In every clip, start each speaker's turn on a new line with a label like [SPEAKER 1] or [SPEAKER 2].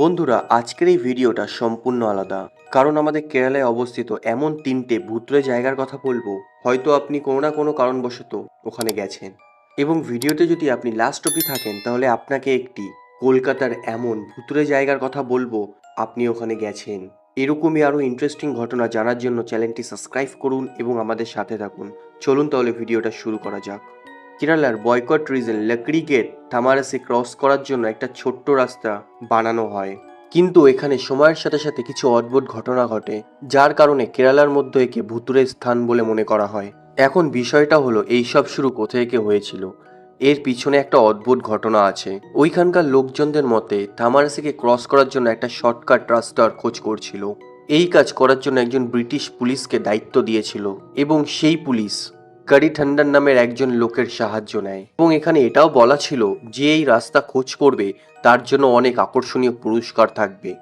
[SPEAKER 1] বন্ধুরা, আজকের এই ভিডিওটা সম্পূর্ণ আলাদা। কারণ আমাদের কেরালায় অবস্থিত এমন তিনটে ভূতুরে জায়গার কথা বলব, হয়তো আপনি কোনো না কোনো কারণবশত ওখানে গেছেন। এবং ভিডিওতে যদি আপনি লাস্ট অবধি থাকেন, তাহলে আপনাকে একটি কলকাতার এমন ভূতুরে জায়গার কথা বলব, আপনি ওখানে গেছেন। এরকমই আরও ইন্টারেস্টিং ঘটনা জানার জন্য চ্যানেলটি সাবস্ক্রাইব করুন এবং আমাদের সাথে থাকুন। চলুন তাহলে ভিডিওটা শুরু করা যাক। কেরালার boycott reason Lakkidi gate Thamarassery cross করার জন্য একটা ছোট্ট রাস্তা বানানো হয়। কিন্তু এখানে সময়ের সাথে সাথে কিছু অদ্ভুত ঘটনা ঘটে, যার কারণে কেরালার মধ্যে একে ভুতুরের স্থান বলে মনে করা হয়। এখন বিষয়টা হলো এই সব শুরু কোথা থেকে হয়েছিল? এর পিছনে একটা অদ্ভুত ঘটনা আছে। ওইখানকার লোকজনদের মতে থামারাসিকে ক্রস করার জন্য একটা শর্টকাট রাস্তার খোঁজ করছিল। এই কাজ করার জন্য একজন ব্রিটিশ পুলিশকে দায়িত্ব দিয়েছিল, এবং সেই পুলিশ কারি ঠান্ডার নামের একজন লোকের সাহায্য নেয়। এবং এখানে এটাও বলা ছিল যে এই রাস্তা খোঁজ করবে, তার জন্য অনেক আকর্ষণীয় পুরস্কার থাকবে।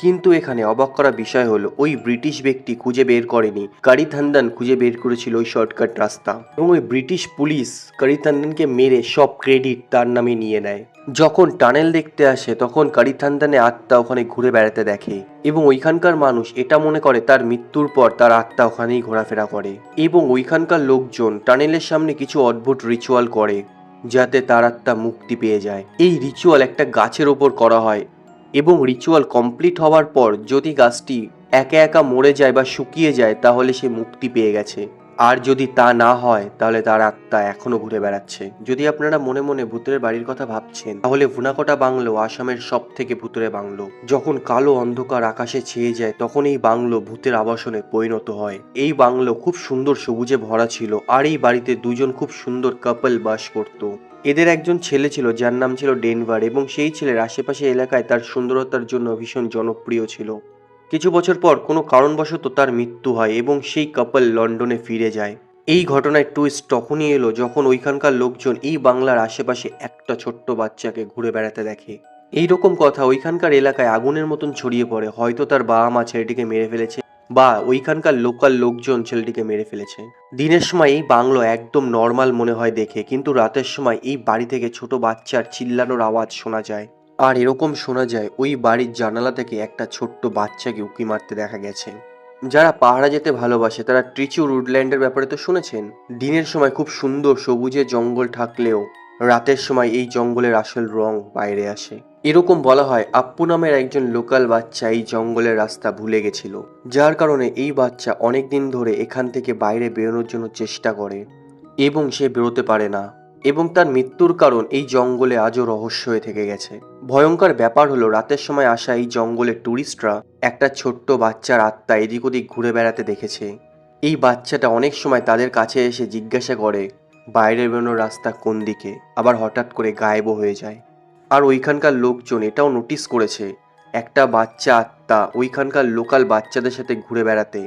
[SPEAKER 1] কিন্তু এখানে অবাক করা বিষয় হলো, ওই ব্রিটিশ ব্যক্তি খুঁজে বের করেনি। কারিথান্দান খুঁজে বের করেছিল ওই শর্টকাট রাস্তা। এবং ওই ব্রিটিশ পুলিশ কারিথান্দানকে মেরে সব ক্রেডিট তার নামে নিয়ে নেয়। যখন টানেল দেখতে আসে, তখন কারিথান্দানে আত্মা ওখানে ঘুরে বেড়াতে দেখে। এবং ওইখানকার মানুষ এটা মনে করে, তার মৃত্যুর পর তার আত্মা ওখানেই ঘোরাফেরা করে। এবং ওইখানকার লোকজন টানেলের সামনে কিছু অদ্ভুত রিচুয়াল করে, যাতে তার আত্মা মুক্তি পেয়ে যায়। এই রিচুয়াল একটা গাছের ওপর করা হয়। এবং রিচুয়াল কমপ্লিট হওয়ার পর যদি গাছটি একা একা মরে যায় বা শুকিয়ে যায়, তাহলে সে মুক্তি পেয়ে গেছে। আর যদি তা না হয়, তাহলে তার আত্মা এখনও ঘুরে বেড়াচ্ছে। যদি আপনারা মনে মনে ভূতের বাড়ির কথা ভাবছেন, তাহলে ভুনাকোটা বাংলো আসামের সব থেকে ভূতুরে বাংলো। যখন কালো অন্ধকার আকাশে ছেয়ে যায়, তখন এই বাংলো ভূতের আবাসনে পরিণত হয়। এই বাংলো খুব সুন্দর সবুজে ভরা ছিল, আর এই বাড়িতে দুজন খুব সুন্দর কাপল বাস করত। এদের একজন ছেলে ছিল, যার নাম ছিল ডেনভার, এবং সেই ছেলের আশেপাশে এলাকায় তার সুন্দরতার জন্য ভীষণ জনপ্রিয় ছিল। কিছু বছর পর কোনো কারণবশত তার মৃত্যু হয় এবং সেই কাপল লন্ডনে ফিরে যায়। এই ঘটনায় টুইস্ট তখনই এলো যখন ওইখানকার লোকজন এই বাংলার আশেপাশে একটা ছোট্ট বাচ্চাকে ঘুরে বেড়াতে দেখে। এই রকম কথা ওইখানকার এলাকায় আগুনের মতন ছড়িয়ে পড়ে, হয়তো তার বাবা মা ছেলেটিকে মেরে ফেলেছে বা ওইখানকার লোকাল লোকজন ছেলেটিকে মেরে ফেলেছে। দিনের সময় এই বাংলো একদম নর্মাল মনে হয় দেখে, কিন্তু রাতের সময় এই বাড়ি থেকে ছোট বাচ্চার চিল্লানোর আওয়াজ শোনা যায়। আর এরকম শোনা যায়, ওই বাড়ির জানালা থেকে একটা ছোট্ট বাচ্চাকে উকি মারতে দেখা গেছে। যারা পাহাড়া যেতে ভালোবাসে, তারা ট্রিচু রুডল্যান্ডের ব্যাপারে তো শুনেছেন? দিনের সময় খুব সুন্দর সবুজে জঙ্গল থাকলেও রাতের সময় এই জঙ্গলের আসল রং বাইরে আসে। এরকম বলা হয়, আপ্পু নামের একজন লোকাল বাচ্চা এই জঙ্গলের রাস্তা ভুলে গেছিল। যার কারণে এই বাচ্চা অনেক দিন ধরে এখান থেকে বাইরে বেরোনোর জন্য চেষ্টা করে এবং সে বেরোতে পারে না। এবং তার মৃত্যুর কারণ এই জঙ্গলে আজও রহস্য হয়ে থেকে গেছে। ভয়ঙ্কর ব্যাপার হলো, রাতের সময় আসা এই জঙ্গলের ট্যুরিস্টরা একটা ছোট্ট বাচ্চার আত্মা এদিক ওদিক ঘুরে বেড়াতে দেখেছে। এই বাচ্চাটা অনেক সময় তাদের কাছে এসে জিজ্ঞাসা করে, বাইরে বেরোনোর রাস্তা কোন দিকে? আবার হঠাৎ করে গায়েবও হয়ে যায়। আর ওইখানকার লোকজন এটাও নোটিস করেছে, একটা বাচ্চা আত্মা ওইখানকার লোকাল বাচ্চাদের সাথে ঘুরে বেড়াতে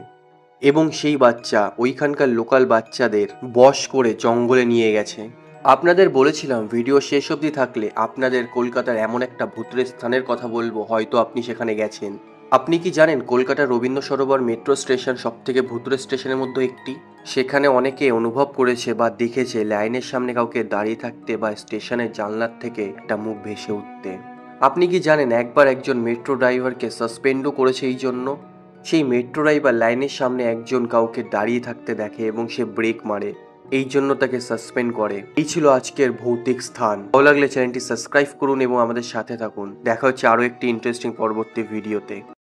[SPEAKER 1] এবং সেই বাচ্চা ওইখানকার লোকাল বাচ্চাদের বশ করে জঙ্গলে নিয়ে গেছে। আপনাদের বলেছিলাম ভিডিও শেষ অবধি থাকলে আপনাদের কলকাতার এমন একটা ভূতের স্থানের কথা বলব, হয়তো আপনি সেখানে গেছেন। আপনি কি জানেন কলকাতার রবীন্দ্র সরোবর মেট্রো স্টেশন সব থেকে ভূতুরে স্টেশনের মধ্যে একটি? সেখানে অনেকে অনুভব করেছে বা দেখেছে লাইনের সামনে কাউকে দাঁড়িয়ে থাকতে বা স্টেশনের জানলার থেকে একটা মুখ ভেসে উঠতে। আপনি কি জানেন একবার একজন মেট্রো ড্রাইভারকে সাসপেন্ডও করেছে এই জন্য? সেই মেট্রো ড্রাইভার লাইনের সামনে একজন কাউকে দাঁড়িয়ে থাকতে দেখে এবং সে ব্রেক মারে। এই জন্য তাকে সাসপেন্ড করে। এই ছিল আজকের ভৌতিক স্থান। ভালো লাগলে চ্যানেলটি সাবস্ক্রাইব করুন এবং আমাদের সাথে থাকুন। দেখা হচ্ছে আরও একটি ইন্টারেস্টিং পরবর্তী ভিডিওতে